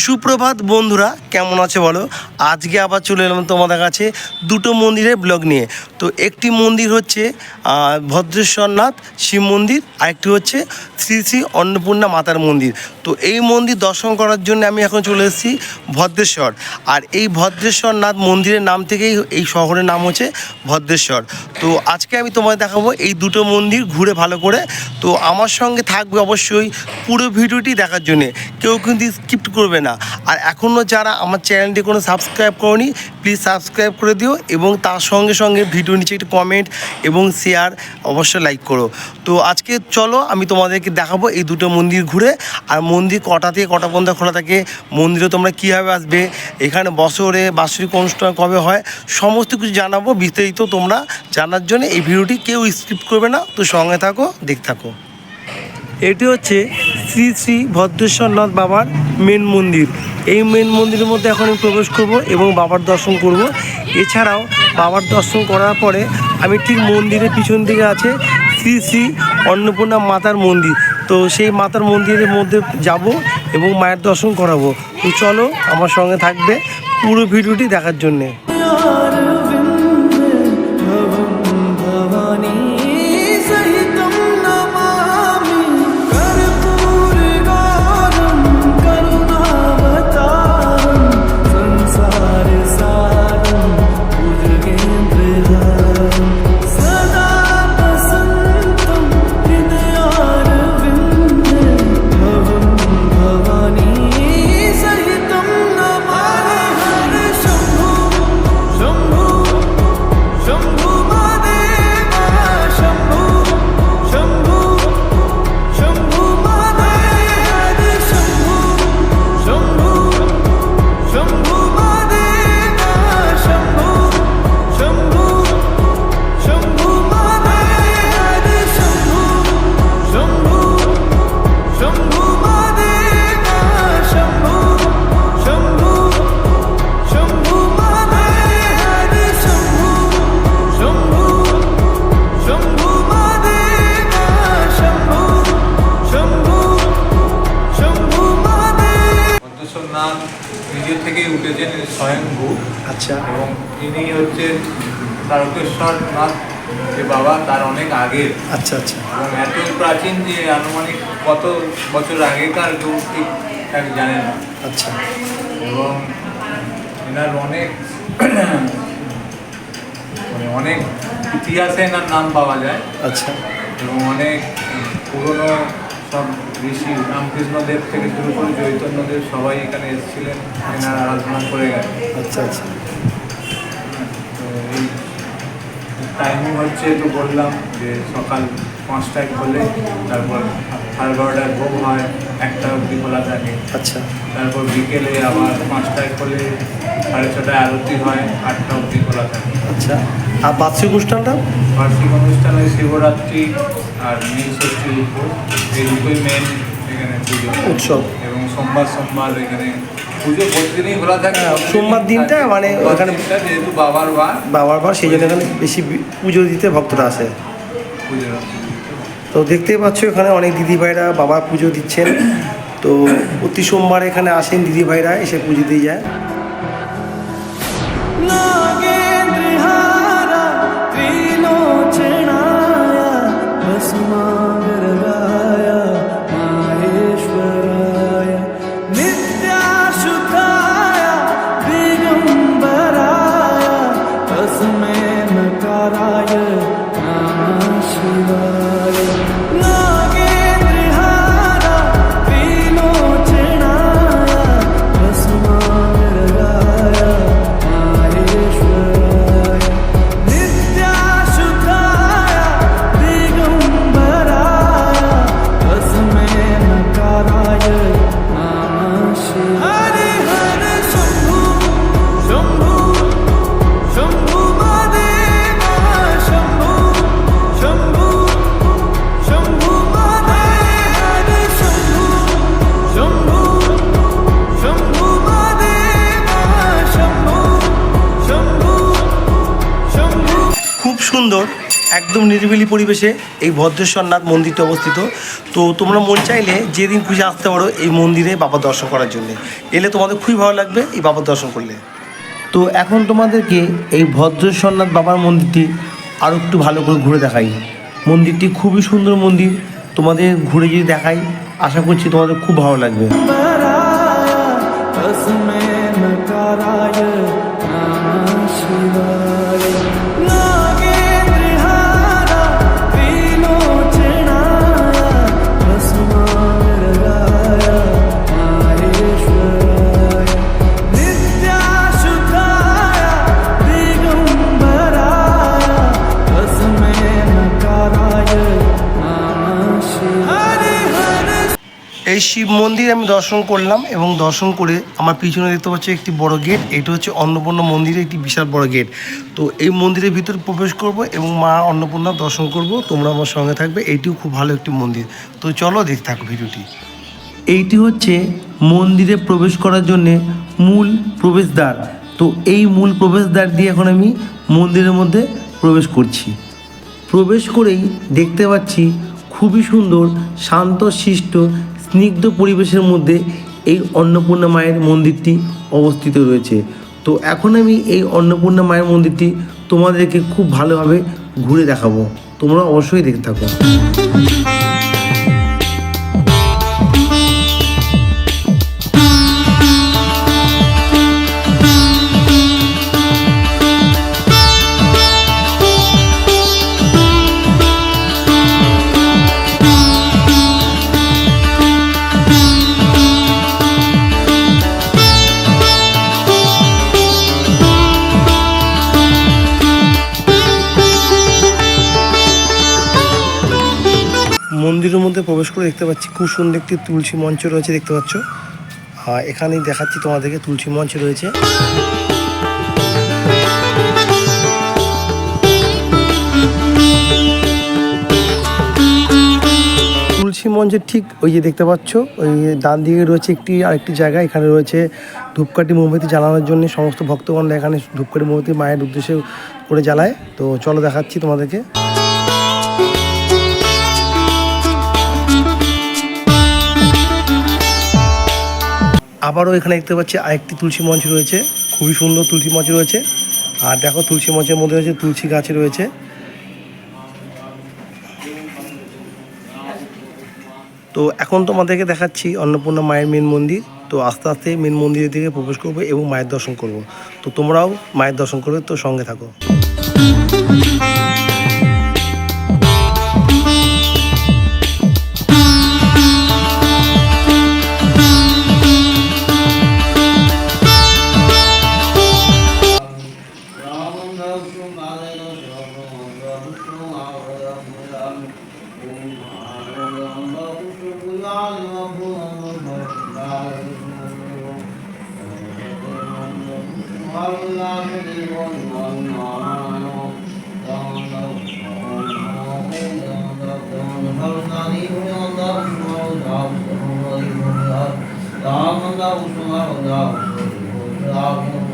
সুপ্রভাত বন্ধুরা কেমন আছে বলো? আজকে আবার চলে এলাম তোমাদের কাছে দুটো মন্দিরের ব্লগ নিয়ে। তো একটি মন্দির হচ্ছে ভদ্রেশ্বরনাথ শিব মন্দির, আরেকটি হচ্ছে শ্রী শ্রী অন্নপূর্ণা মাতার মন্দির। তো এই মন্দির দর্শন করার জন্য আমি এখন চলে এসেছি ভদ্রেশ্বর। আর এই ভদ্রেশ্বরনাথ মন্দিরের নাম থেকেই এই শহরের নাম হচ্ছে ভদ্রেশ্বর। তো আজকে আমি তোমায় দেখাবো এই দুটো মন্দির ঘুরে ভালো করে। তো আমার সঙ্গে থাকবে অবশ্যই পুরো ভিডিওটি দেখার জন্যে। কেউ কিন্তু স্কিপ্ট করবে না। আর এখনও যারা আমার চ্যানেলটি কোনো সাবস্ক্রাইব করনি প্লিজ সাবস্ক্রাইব করে দিও এবং তার সঙ্গে সঙ্গে ভিডিও নিচে একটু কমেন্ট এবং শেয়ার অবশ্যই লাইক করো। তো আজকে চলো আমি তোমাদেরকে দেখাবো এই দুটো মন্দির ঘুরে। আর মন্দির কটা থেকে কটা পর্যন্ত খোলা থাকে, মন্দিরে তোমরা কীভাবে আসবে, এখানে বছরে বাৎসরিক অনুষ্ঠান কবে হয়, সমস্ত কিছু জানাব। বিস্তারিত তোমরা জানার জন্য এই ভিডিওটি কেউ স্কিপ করবে না। তো সঙ্গে থাকো, দেখতে থাকো। এটি হচ্ছে শ্রী শ্রী ভদ্রেশ্বরনাথ বাবার মেন মন্দির। এই মেন মন্দিরের মধ্যে এখন আমি প্রবেশ করব এবং বাবার দর্শন করব। এছাড়াও বাবার দর্শন করার পরে আমি ঠিক মন্দিরের পিছন দিকে আছে শ্রী শ্রী অন্নপূর্ণা মাতার মন্দির। তো সেই মাতার মন্দিরের মধ্যে যাব এবং মায়ের দর্শন করাবো। তো চলো আমার সঙ্গে থাকবে পুরো ভিডিওটি দেখার জন্যে। আচ্ছা এবং ইনি হচ্ছেন তারকেশ্বর নাথ যে বাবা তার অনেক আগের আচ্ছা আচ্ছা। এবং এত প্রাচীন যে আনুমানিক কত বছর আগেকার কেউ ঠিক ঠাক জানে না। আচ্ছা। এবং এনার অনেক মানে অনেক ইতিহাসে এনার নাম পাওয়া যায়। আচ্ছা। এবং অনেক পুরনো সব ঋষি রামকৃষ্ণদেব থেকে শুরু করে চৈতন্যদেব সবাই এখানে এসেছিলেন এনার আরাধনা করে গেলেন। আচ্ছা আচ্ছা। তো এই টাইমিং হচ্ছে তো বললাম যে সকাল পাঁচটায় খোলে তারপর সাড়ে বারোটায় ভোগ হয় একটা অবধি খোলা থাকে আচ্ছা। তারপর বিকেলে আবার পাঁচটায় খোলে সাড়ে ছটায় আরতি হয় আটটা অবধি খোলা থাকে। আচ্ছা। আর বার্ষিক অনুষ্ঠানটা? বার্ষিক অনুষ্ঠানে শিবরাত্রি আর নীল ষষ্ঠীর উপর এই দুটোই মেন এখানে পুজো। উৎসব। এবং সোমবার সোমবার এখানে পুজো প্রতিদিনই খোলা থাকে। হ্যাঁ, সোমবার দিনটা মানে ওখানে- যেহেতু বাবার বার। বাবার বার সেই জন্য এখানে বেশি পুজো দিতে ভক্তরা আসে। পুজো তো দেখতে পাচ্ছ এখানে অনেক দিদিভাইরা বাবা পুজো দিচ্ছেন। তো প্রতি সোমবার এখানে আসেন দিদিভাইরা, এসে পুজো দিয়ে যায়। সুন্দর, একদম নিরিবিলি পরিবেশে এই ভদ্রেশ্বরনাথ মন্দিরটি অবস্থিত। তো তোমরা মন চাইলে যেদিন খুশি আসতে পারো এই মন্দিরে বাবা দর্শন করার জন্য। এলে তোমাদের খুবই ভালো লাগবে এই বাবার দর্শন করলে। তো এখন তোমাদেরকে এই ভদ্রেশ্বরনাথ বাবার মন্দিরটি আরও একটু ভালো করে ঘুরে দেখাই। মন্দিরটি খুবই সুন্দর মন্দির। তোমাদের ঘুরে যদি দেখাই, আশা করছি তোমাদের খুব ভালো লাগবে। এই শিব মন্দির আমি দর্শন করলাম এবং দর্শন করে আমার পিছনে দেখতে পাচ্ছি একটি বড় গেট। এটা হচ্ছে অন্নপূর্ণা মন্দিরের একটি বিশাল বড় গেট। তো এই মন্দিরের ভিতরে প্রবেশ করব এবং মা অন্নপূর্ণা দর্শন করব। তোমরা আমার সঙ্গে থাকবে। এইটিও খুব ভালো একটি মন্দির। তো চলো দেখতে থাকো ভিডিওটি। এইটি হচ্ছে মন্দিরে প্রবেশ করার জন্যে মূল প্রবেশদ্বার। তো এই মূল প্রবেশদ্বার দিয়ে এখন আমি মন্দিরের মধ্যে প্রবেশ করছি। প্রবেশ করেই দেখতে পাচ্ছি খুবই সুন্দর শান্ত শিষ্ট স্নিগ্ধ পরিবেশের মধ্যে এই অন্নপূর্ণা মায়ের মন্দিরটি অবস্থিত রয়েছে। তো এখন আমি এই অন্নপূর্ণা মায়ের মন্দিরটি তোমাদেরকে খুব ভালোভাবে ঘুরে দেখাবো। তোমরা অবশ্যই দেখতে থাকো। মধ্যে প্রবেশ করে দেখতে পাচ্ছি খুব সুন্দর একটি তুলসী মঞ্চ রয়েছে, দেখতে পাচ্ছ? এখানেই দেখাচ্ছি তোমাদেরকে তুলসী মঞ্চ রয়েছে। তুলসী মঞ্চের ঠিক ওই যে দেখতে পাচ্ছ, ওই ডান দিকে রয়েছে একটি, আরেকটি জায়গা, এখানে রয়েছে ধূপকাঠি মোমবাতি জ্বালানোর জন্য সমস্ত ভক্তগণরা এখানে ধূপকাঠি মোমবাতি মায়ের উদ্দেশ্যে করে জ্বালায়। তো চলো দেখাচ্ছি তোমাদেরকে। আবারও এখানে দেখতে পাচ্ছি আরেকটি তুলসী মঞ্চ রয়েছে। খুবই সুন্দর তুলসী মঞ্চ রয়েছে। আর দেখো, তুলসী মঞ্চের মধ্যে রয়েছে তুলসী গাছ রয়েছে। তো এখন তোমাদেরকে দেখাচ্ছি অন্নপূর্ণা মায়ের মেন মন্দির। তো আস্তে আস্তে মেন মন্দিরের দিকে প্রবেশ করব এবং মায়ের দর্শন করব। তো তোমরাও মায়ের দর্শন করবে, তো সঙ্গে থাকো। 나오고 나오고 나오고 나오고.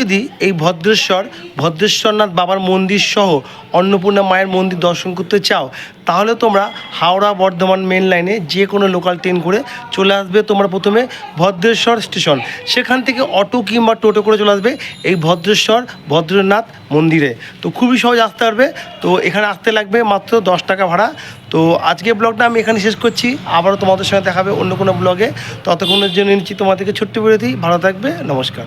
যদি এই ভদ্রেশ্বর, ভদ্রেশ্বরনাথ বাবার মন্দির সহ অন্নপূর্ণা মায়ের মন্দির দর্শন করতে চাও, তাহলে তোমরা হাওড়া বর্ধমান মেন লাইনে যে কোনো লোকাল ট্রেন করে চলে আসবে তোমরা প্রথমে ভদ্রেশ্বর স্টেশন সেখান থেকে অটো কিংবা টোটো করে চলে আসবে এই ভদ্রেশ্বর, ভদ্রনাথ মন্দিরে। তো খুবই সহজ আসতে পারবে। তো এখানে আসতে লাগবে মাত্র দশ টাকা ভাড়া। তো আজকে ব্লগটা আমি এখানে শেষ করছি। আবারও তোমাদের সঙ্গে দেখাবে অন্য কোনো ব্লগে ততক্ষণের জন্য নিচ্ছি তোমাদেরকে ছোট্ট বিরতি। ভালো থাকবে। নমস্কার।